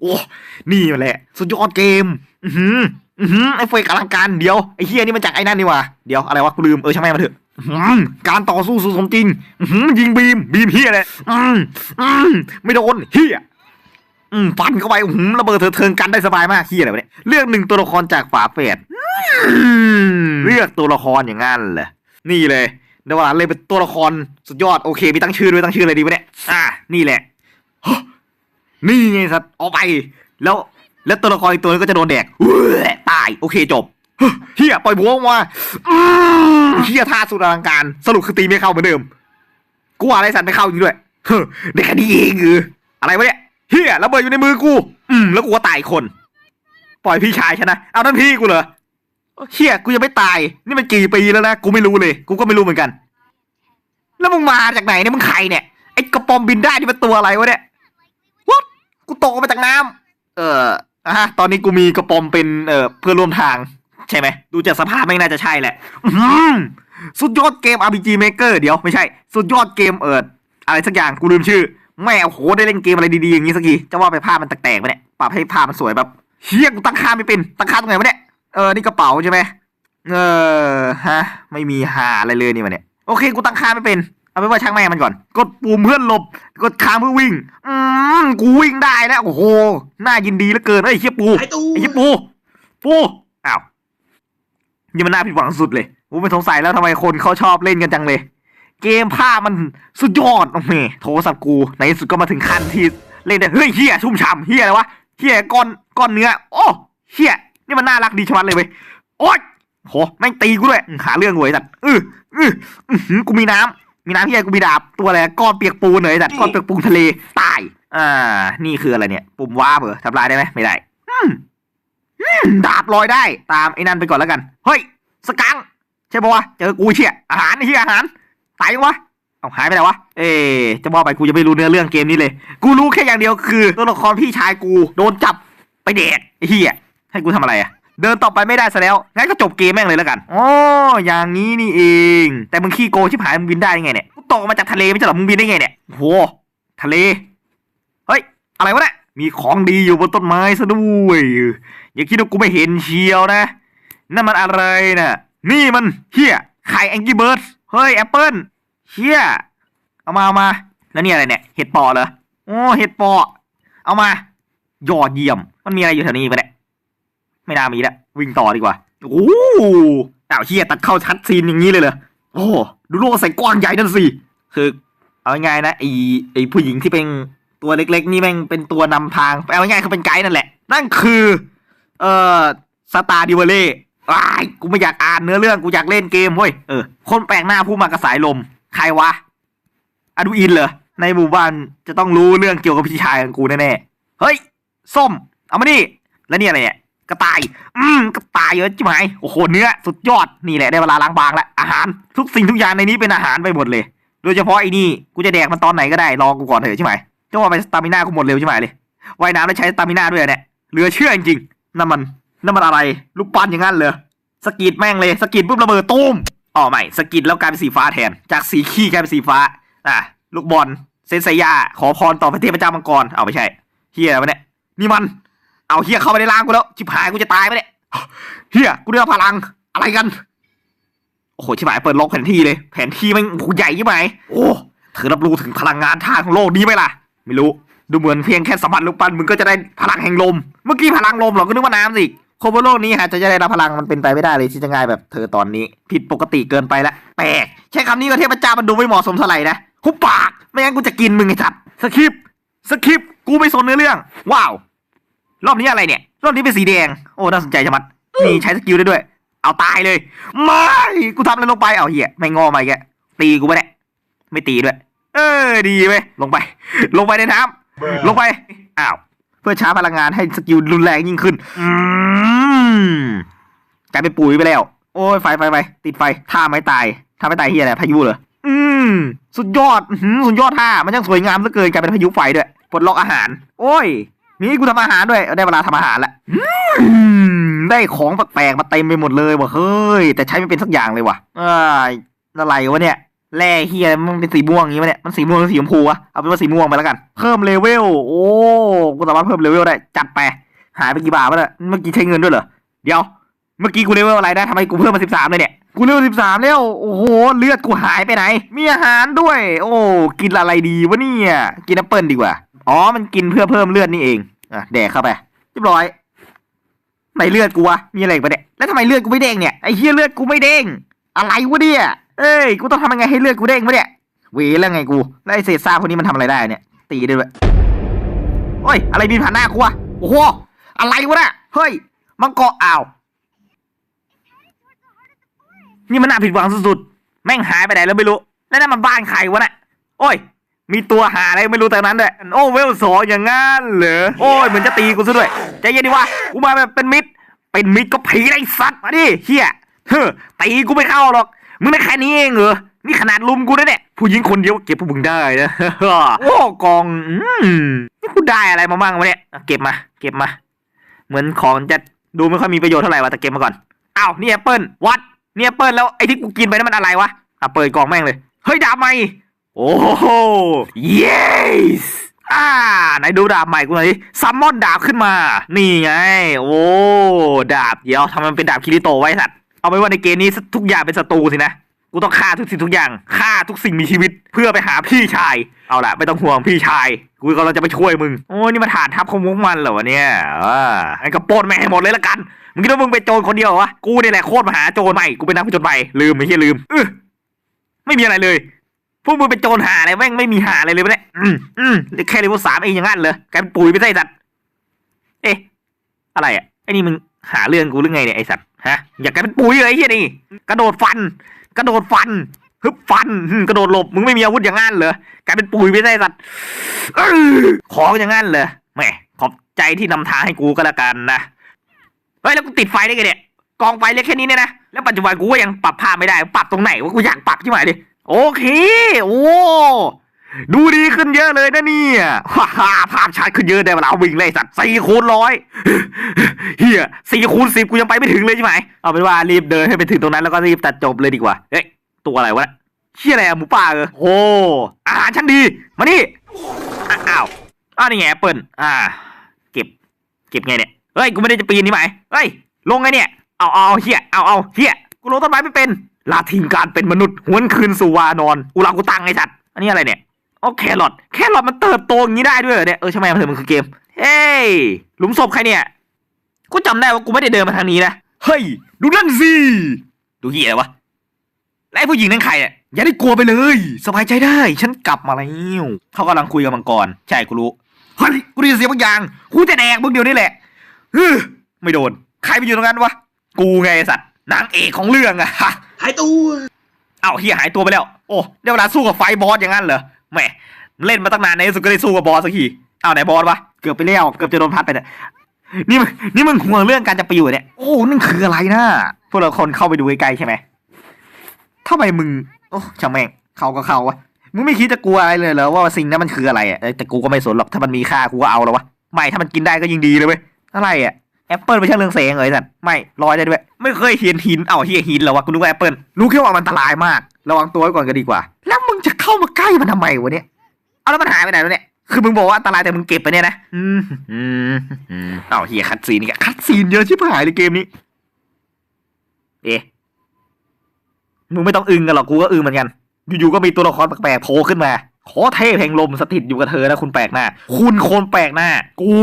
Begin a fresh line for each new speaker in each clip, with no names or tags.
โอ้นี่แหละ สุดยอดเกม อือหืออือหือไอ้เฟกอลังการเดี๋ยวไอ้เฮียนี่มันจากไอ้นั่นนี่ว่าเดี๋ยวอะไรวะกูลืมเออช่างแม่งมาเถอะอื้อหือการต่อสู้สุดสมจริงอือหือยิงบีมบีมเฮียเลยอืมอืมไม่โดนเฮียอืมฟันเข้าไปอือหือระเบิดเถิดเทิงกันได้สบายมากเฮียอะไรวะเนี่ยเลือกหนึ่งตัวละครจากฝาแฝดเลือกตัวละครอย่างงั้นเหรอนี่เลยในเวลาเลยเป็นตัวละครสุดยอดโอเคมีตั้งชื่อด้วยตั้งชื่ออะไรดีวะเนี่ยอะนี่แหละ นี่ไงสัตว์ออกไป แล้ว แล้วตัวละครอีกตัวนึงก็จะโดนแดกเว้ตาย โอเคจบเฮียปล่อยหัวออกมาเฮียท่าสุดอลังการ สรุปคือตีไม่เข้าเหมือนเดิม กูว่าอะไรสัตว์ไม่เข้าจริงด้วยเฮ้อเด็กแค่นี้เองเอออะไรวะเนี่ยเฮียระเบิดอยู่ในมือกู อืมแล้วกูก็ตายคน ปล่อยพี่ชายชนะเอานั่นพี่กูเหรอเฮียกูยังไม่ตาย นี่มันกี่ปีแล้วนะกูไม่รู้เลย กูก็ไม่รู้เหมือนกัน แล้วมึงมาจากไหนเนี่ยมึงใครเนี่ยไอ้กระปอมบินได้นี่เป็นตัวอะไรวะเนี่ย ตกออกมาจากน้ำเอออะฮะตอนนี้กูมีกระปอมเป็นเอ่อเพื่อนร่วมทาง ใช่ไหม ดูจากสภาพไม่น่าจะใช่แหละสุดยอดเกม RPG Maker เดี๋ยวไม่ใช่ สุดยอดเกมเอ่ออะไรสักอย่างกูลืมชื่อ แม่โอ้โหได้เล่นเกมอะไรดีๆอย่างนี้สักทีจะว่าไปภาพมันแตกๆไปเนี่ยปรับให้ภาพมันสวยแบบเฮียกูตั้งค่าไม่เป็นตั้งค่าตรงไหนวะเนี่ยเออนี่กระเป๋าใช่ไหมเออฮะ ไม่มีหาอะไรเลยนี่วะเนี่ยโอเคกูตั้งค่าไม่เป็น เอาเป็นว่าช่างแม่งมันก่อน กดปุ่มเพื่อหลบ กดค้างเพื่อวิ่ง อืมกูวิ่งได้แล้ว โอ้โห น่ายินดีเหลือเกินเฮ้ยเฮียปู
ไอ้ตู้
ไอ้เฮียปู ปู อ้าวนี่มันน่าผิดหวังสุดเลยกูไม่สงสัยแล้วทำไมคนเขาชอบเล่นกันจังเลย เกมภาพมันสุดยอดโอ้โหโทรศัพท์กู ในที่สุดก็มาถึงขั้นที่เล่นได้ เฮ้ยเฮียชุ่มฉ่ำเฮียอะไรวะเฮียก้อนก้อนเนื้อ โอ้เฮียนี่มันน่ารักดีชะมัดเลยเว้ย โอ๊ยโหแม่งตีกูด้วยอืมหาเรื่องหวยสัตว์อืออืออื้อหือกูมีน้ำ มีน้ำเฮียกูมีดาบตัวอะไรก้อนเปียกปูนเลยสัตว์ก้อนเปียกปูนทะเลตาย อ่า นี่คืออะไรเนี่ย ปุ่มว้าบเหรอทำลายได้ไหมไม่ได้อืมอืมดาบลอยได้ตามไอ้นั่นไปก่อนแล้วกัน เฮ้ย สกังใช่ปะวะ เจอกูเชี่ยอาหารไอ้เชี่ยอาหาร ตายยังวะ เอาหายไปไหนวะ เอ๊ะจะบอกไปกูยังไม่รู้เนื้อเรื่องเกมนี้เลย กูรู้แค่อย่างเดียวคือตัวละครพี่ชายกูโดนจับไปแดกไอ้เหี้ยให้กูทำอะไรอะ เดินต่อไปไม่ได้ซะแล้ว งั้นก็จบเกมแม่งเลยแล้วกันอ๋ออย่างนี้นี่เอง แต่มึงขี้โกงชิบหายมึงบินได้ยังไงเนี่ยกูตกมาจากทะเลไม่ใช่หรอมึงบินได้ไงเนี่ยโหทะเล เฮ้ย อะไรวะเนี่ย มีของดีอยู่บนต้นไม้ซะด้วย อย่าคิดว่ากูไม่เห็นเชียวนะ นั่นมันอะไรน่ะ นี่มันเฮียไข่แองกี้เบิร์ดเฮ้ยแอปเปิลเฮียเอามาเอามา แล้วนี่อะไรเนี่ย เห็ดปอเหรอ โอ้ เห็ดปอ เอามา ยอดเยี่ยม มันมีอะไรอยู่แถวนี้ปะเนี่ย ไม่น่ามีแล้ววิ่งต่อดีกว่าโอ้อ้าวเฮียตัดเข้าชัดซีนอย่างนี้เลยเหรอโอ้ดูโลกใส่กว้างใหญ่นั่นสิคือเอาง่ายๆนะไอไอผู้หญิงที่เป็นตัวเล็ก ๆ นี่แม่งเป็นตัวนำทางเอาง่ายๆเขาเป็นไกด์นั่นแหละ นั่นคือ เอ่อสตาร์ดิวเล่อ้ายกูไม่อยากอ่านเนื้อเรื่องกูอยากเล่นเกมเว้ยเออคนแปลกหน้าผู้มากระสายลม ใครวะอดูอินเหรอในหมู่บ้านจะต้องรู้เรื่องเกี่ยวกับพี่ชายของกูแน่ๆเฮ้ยส้ม เอามาดิแล้วนี่อะไรเนี่ย กระต่าย อืมกระต่ายเยอะจิ๋มหายโอ้โหเนื้อสุดยอดนี่แหละได้เวลาล้างบางแล้วอาหารทุกสิ่งทุกอย่างในนี้เป็นอาหารไปหมดเลย โดยเฉพาะไอ้นี่กูจะแดกมันตอนไหนก็ได้รอกูก่อนเถอะใช่ไหมจะว่าไปสตามิน่ากูหมดเร็วใช่ไหมเลยว่ายน้ำแล้วใช้สตามิน่าด้วยเนี่ยเหลือเชื่อจริงๆนั่นมันนั่นมันอะไรลูกปั้นอย่างนั้นเลยสกีดแม่งเลยสกีดปุ๊บระเบิดตูมอ๋อไม่สกีดแล้วกลายเป็นสีฟ้าแทน จากสีขี้กลายเป็นสีฟ้าอะลูกบอลเซนไซยาขอพรต่อพระเทพเจ้ามังกรเอาไม่ใช่เฮียอะไรวะเนี่ยนี่มัน เอาเฮียเข้าไปในร่างกูแล้วชิบหายกูจะตายไปเนี่ยเฮียกูได้รับพลังอะไรกันโอ้โหชิบหายเปิดล็อกแผนที่เลย แผนที่มันใหญ่ใช่ไหมโอ้เธอรับรู้ถึงพลังงานทางของโลกนี้ไหมล่ะ ไม่รู้ดูเหมือนเพียงแค่สัมผัสลูกปันมึงก็จะได้พลังแห่งลม เมื่อกี้พลังลมเหรอก็นึกว่าน้ำสิโคบนโลกนี้ฮะจะจะได้รับพลังมันเป็นไปไม่ได้เลยที่จะง่ายแบบเธอตอนนี้ ผิดปกติเกินไปละแปลกใช้คำนี้กับเทพเจ้ามันดูไม่เหมาะสมเท่าไหร่นะหุบปาก ไม่งั้นกูจะกินมึงไอ้จัดสคริปสคริปกูไม่สนเนื้อเรื่อง ว้าว รอบนี้อะไรเนี่ย รอบนี้เป็นสีแดง โอ้ น่าสนใจจังมัดนี่ใช้สกิลได้ด้วย เอาตายเลย ไม่ กูทำอะไรลงไปเอาเหี้ย ไม่งอมาอีกแกตีกูไปเนี่ยไม่ตีด้วย เออ ดีเว้ยลงไป ลงไปในน้ำลงไป อ้าว เพื่อช้าพลังงานให้สกิลรุนแรงยิ่งขึ้น อืมกลายเป็นปุ๋ยไปแล้ว โอ้ย ไฟไฟไฟติดไฟ ท่าไม่ตาย ท่าไม่ตายเฮียอะไร พายุเหรอ อืม สุดยอดอื้อหือสุดยอดท่า มันช่างสวยงามเหลือเกินกลายเป็นพายุไฟด้วย ปลดล็อกอาหาร โอ้ย นี่กูทำอาหารด้วย ได้เวลาทำอาหารละได้ของแปลกๆมาเต็มไปหมดเลยว่ะเฮ้ย แต่ใช้ไม่เป็นสักอย่างเลยว่ะอ้าอะไรวะเนี่ยแร่เฮียมันเป็นสีม่วงอย่างงี้ปะเนี่ยมันสีม่วงหรือสีชมพูวะเอาเป็นว่าสีม่วงไปแล้วกัน เพิ่มเลเวลโอ้กูสามารถเพิ่มเลเวลได้จัดไปหายไปกี่บาทวะเนี่ยเมื่อกี้ใช้เงินด้วยเหรอเดี๋ยว เมื่อกี้กูเลเวลอะไรนะทำไมกูเพิ่มมาสิบสามเลยเนี่ยกูเลเวลสิบสามแล้วโอ้โหเลือดกูหายไปไหน มีอาหารด้วย โอ้กินอะไรดีวะเนี่ยกินแอปเปิลดีกว่า อ๋อ มันกินเพื่อเพิ่มเลือดนี่เอง อะ แดกเข้าไปเรียบร้อยไหนเลือดกูวะ มีอะไรปะเนี่ย แล้วทำไมเลือดกูไม่เด้งเนี่ย ไอ้เฮียเลือดกูไม่เด้ง อะไรวะเนี่ย เอ้ย กูต้องทำยังไงให้เลือดกูเด้งวะเนี่ยเวแล้วไงกูแล้วไอ้เศษซากพวกนี้มันทำอะไรได้เนี่ย ตีได้ด้วยโอ้ย อะไรบินผ่านหน้ากูวะ โอ้โห อะไรวะเนี่ย เฮ้ย มังกรอ้าว นี่มันน่าผิดหวังสุดๆ แม่งหายไปไหนแล้วไม่รู้ แล้วนั่นมันบ้านใครวะเนี่ยโอ้ย มีตัวหาอะไรไม่รู้แต่นั้นด้วยโอ้เวลสองอย่างงั้นเหรอโอ้ยเหมือนจะตีกูซะด้วยใจเย็นดิวะกูมาแบบเป็นมิตรเป็นมิตรก็ผีไอ้สัตว์มาดิเฮียเฮ้อตีกูไม่เข้าหรอกมึงได้แค่นี้เองเหรอนี่ขนาดลุมกูนะเนี่ยผู้หญิงคนเดียวเก็บพวกมึงได้นะโอ้กองอืมนี่กูได้อะไรมาบ้างวะเนี่ยอะเก็บมา เก็บมา เหมือนของจะดูไม่ค่อยมีประโยชน์เท่าไหร่วะแต่เก็บมาก่อนอ้าวนี่แอปเปิลวัดนี่แอปเปิลแล้วไอ้ที่กูกินไปนั่นมันอะไรวะอะเปิดกล่องแม่งเลยเฮ้ยดาบใหม่ โอ้โห yes อ่าไหนดูดาบใหม่กูหน่อยซัมมอนดาบขึ้นมา นี่ไง โอ้ ดาบ เดี๋ยวทำมันเป็นดาบคิริโตไว้สัตว์ เอาไปว่าในเกมนี้ทุกอย่างเป็นศัตรูสินะ กูต้องฆ่าทุกสิ่งทุกอย่าง ฆ่าทุกสิ่งมีชีวิต เพื่อไปหาพี่ชาย เอาละไม่ต้องห่วงพี่ชาย กูกำลังจะไปช่วยมึง โอ้นี่มาฐานทัพของมุกมันเหรอวะเนี่ยอ่าไอ้กระโปรงแม่งให้หมดเลยละกัน มึงคิดว่ามึงเป็นโจรคนเดียวเหรอวะ กูนี่แหละโคตรมหาโจรใหม่ กูเป็นนักผจญภัยลืมไม่ใช่ลืมเออไม่มีอะไรเลย พวกมึงเป็นโจรหาอะไรแม่งไม่มีหาอะไรเลยปะเนี่ยอืมอืมแค่เลเวลสามเองอย่างนั้นเลยกลายเป็นปุ๋ยไปได้สัตว์ เอ๊ะ อะไรอะไอ้นี่มึงหาเรื่องกูหรือไงเนี่ยไอสัตว์ฮะ อยากกลายเป็นปุ๋ยเลยไอ้เหี้ยนี่ กระโดดฟัน กระโดดฟันฮึบฟันกระโดดหลบมึงไม่มีอาวุธอย่างนั้นเหรอกลายเป็นปุ๋ยไปได้สัตว์ของอย่างนั้นเหรอแหมขอบใจที่นำทางให้กูก็แล้วกันนะเฮ้ยแล้วกูติดไฟได้ไงเนี่ยกองไฟเล็กแค่นี้เนี่ยนะแล้วปัจจุบันกูก็ยังปรับภาพไม่ได้ ปรับตรงไหนวะกูอยากปรับใช่ไหมดิ โอเค โอ้ ดูดีขึ้นเยอะเลยนะเนี่ยฮ่าฮ่าภาพชัดขึ้นเยอะได้เวลาวิ่งเลยสัตว์สี่คูณร้อยเฮียสี่คูณสิบกูยังไปไม่ถึงเลยใช่ไหม เอาเป็นว่ารีบเดินให้ไปถึงตรงนั้นแล้วก็รีบตัดจบเลยดีกว่า เฮ้ย ตัวอะไรวะเชี่ยอะไรอะหมูป่าเออโอ้อาหารชั้นดี มานี่อ้าวอ้าวนี่ไงแอปเปิลอ่า เก็บ เก็บไงเนี่ย เฮ้ย กูไม่ได้จะปีนนี่ไหมเฮ้ย ลงไงเนี่ย เอาเอาเฮียเอาเอาเฮียกูลงต้นไม้ไม่เป็น ลาทิ้งการเป็นมนุษย์หวนคืนสู่วานอน อุลังกูตังไอ้สัตว์ อันนี้อะไรเนี่ยอ๋อแครอทแครอทมันเติบโตอย่างนี้ได้ด้วยเหรอเนี่ย เออใช่ไหมมันเถอะมันคือเกม เฮ้ย หลุมศพใครเนี่ย กูจำได้ว่ากูไม่ได้เดินมาทางนี้นะ เฮ้ย ดูนั่นสิ ดูเหี้ยอะไรวะแล้วไอ้ผู้หญิงนั่นใครอะอย่าได้กลัวไปเลย สบายใจได้ ฉันกลับมาแล้วเขากำลังคุยกับมังกร ใช่กูรู้ เฮ้ย กูได้ยินเสียงบางอย่าง กูจะแดกมึงเดียวนี่แหละเฮ้ยไม่โดน ใครไปอยู่ตรงนั้นวะ กูไงไอ้สัตว์ นางเอกของเรื่องอะฮะ
หายตัว
เอ้าเฮียหายตัวไปแล้ว โอ้ได้เวลาสู้กับไฟบอสอย่างนั้นเหรอแหมเล่นมาตั้งนานในที่สุดก็ได้สู้กับบอสสักทีเอ้าไหนบอสวะเกือบไปแล้วเกือบจะโดนพัดไปเนี่ยนี่มึงนี่มึงห่วงเรื่องการจะไปอยู่เนี่ยโอ้นั่นคืออะไรนะพวกเราคนเข้าไปดูใกล้ๆใช่ไหมทำไมมึงโอ้ช่างแม่งเขาก็เขาวะมึงไม่คิดจะกลัวอะไรเลยเหรอว่าสิ่งนั้นมันคืออะไรอะเอ้ยแต่กูก็ไม่สนหรอกถ้ามันมีค่ากูก็เอาแล้ววะไม่ถ้ามันกินได้ก็ยิ่งดีเลยเว้ยอะไรอะ แอปเปิลไม่ใช่เรื่องแสงเลยสัตว์ไม่ลอยได้ด้วย ไม่เคยเห็นหินเอ้าเฮียหินเหรอวะกูนึกว่าแอปเปิลรู้แค่ว่ามันอันตรายมากระวังตัวไว้ก่อนก็ดีกว่า แล้วมึงจะเข้ามาใกล้มันทำไมวะเนี่ยเอาแล้วมันหายไปไหนแล้วเนี่ยคือมึงบอกว่าอันตรายแต่มึงเก็บไปเนี่ยนะอืมอืมอืมเอ้าเฮียคัดซีนนี่กคัดซีนเยอะชิบหายเลยเกมนี้ เอ๊ะมึงไม่ต้องอึงกันหรอกกูก็อึงเหมือนกัน อยู่ๆก็มีตัวละครแปลกๆโผล่ขึ้นมา ขอเทพแห่งลมสถิตอยู่กับเธอนะคุณแปลกหน้า คุณคนแปลกหน้า กู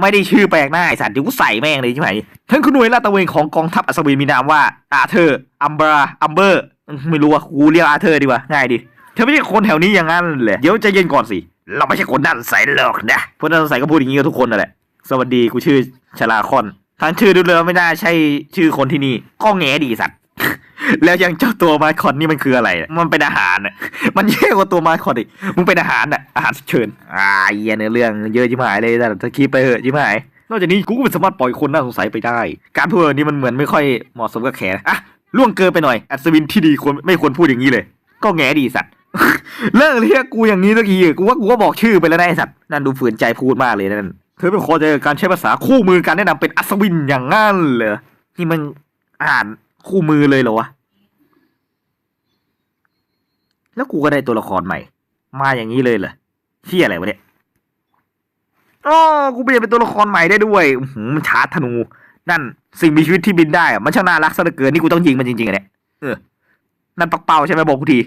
ไม่ได้ชื่อแปลกหน้าไอสัตว์เดี๋ยวกูใส่แม่งเลยใช่ไหมท่านคุณหน่วยลาดตระเวนของกองทัพอัศวินมีนามว่าอาเธอร์อัมบราอัมเบอร์ ไม่รู้ว่ากูเรียกอาเธอร์ดีกว่าง่ายดีเธอไม่ใช่คนแถวนี้อย่างนั้นเลยเดี๋ยวใจเย็นก่อนสิ เราไม่ใช่คนนั่นใส่หรอกนะพวกนั่นใส่ก็พูดอย่างนี้กับทุกคนนั่นแหละ สวัสดีกูชื่อชลาคอนทั้งชื่อดูเลยไม่น่าใช่ชื่อคนที่นี่ก็แง่ดีสัตว์ แล้วยังเจ้าตัวมาคอนนี่มันคืออะไร มันเป็นอาหารอะมันแย่กว่าตัวมาคอนอีกมึงเป็นอาหารอะอาหารเชิญอ่าเหี้ยเนื้อเรื่องเยอะจิ๋หายเลยแต่ถ้าคิดไปเหอะจิ๋หายนอกจากนี้กูก็ไม่สามารถปล่อยคนน่าสงสัยไปได้ การพูดนี้มันเหมือนไม่ค่อยเหมาะสมกับแขนอะล่วงเกินไปหน่อย อัศวินที่ดีควรไม่ควรพูดอย่างนี้เลย ก็แง่ดีสัตว์เลิกเรียกกูอย่างนี้สักทีกูว่ากูก็บอกชื่อไปแล้วนะไอ้สัตว์นั่นดูฝืนใจพูดมากเลยนั่นเธอเป็นคนจกับการใช้ภาษาคู่มือการแนะนำเป็นอัศวินอย่างงั้นเหรอนี่มันอ่าน คู่มือเลยเหรอวะ แล้วกูก็ได้ตัวละครใหม่ มาอย่างนี้เลยเหรอเที่ยอะไรวะเนี่ยอ๋อกูเปลี่ยนเป็นตัวละครใหม่ได้ด้วยหืมันชาร์จธนู นั่นสิ่งมีชีวิตที่บินได้ มันช่างน่ารักซะเหลือเกิน นี่กูต้องยิงมันจริงๆอะเนี่ยเออ นั่นปักเป้าใช่ไหมบอกกูที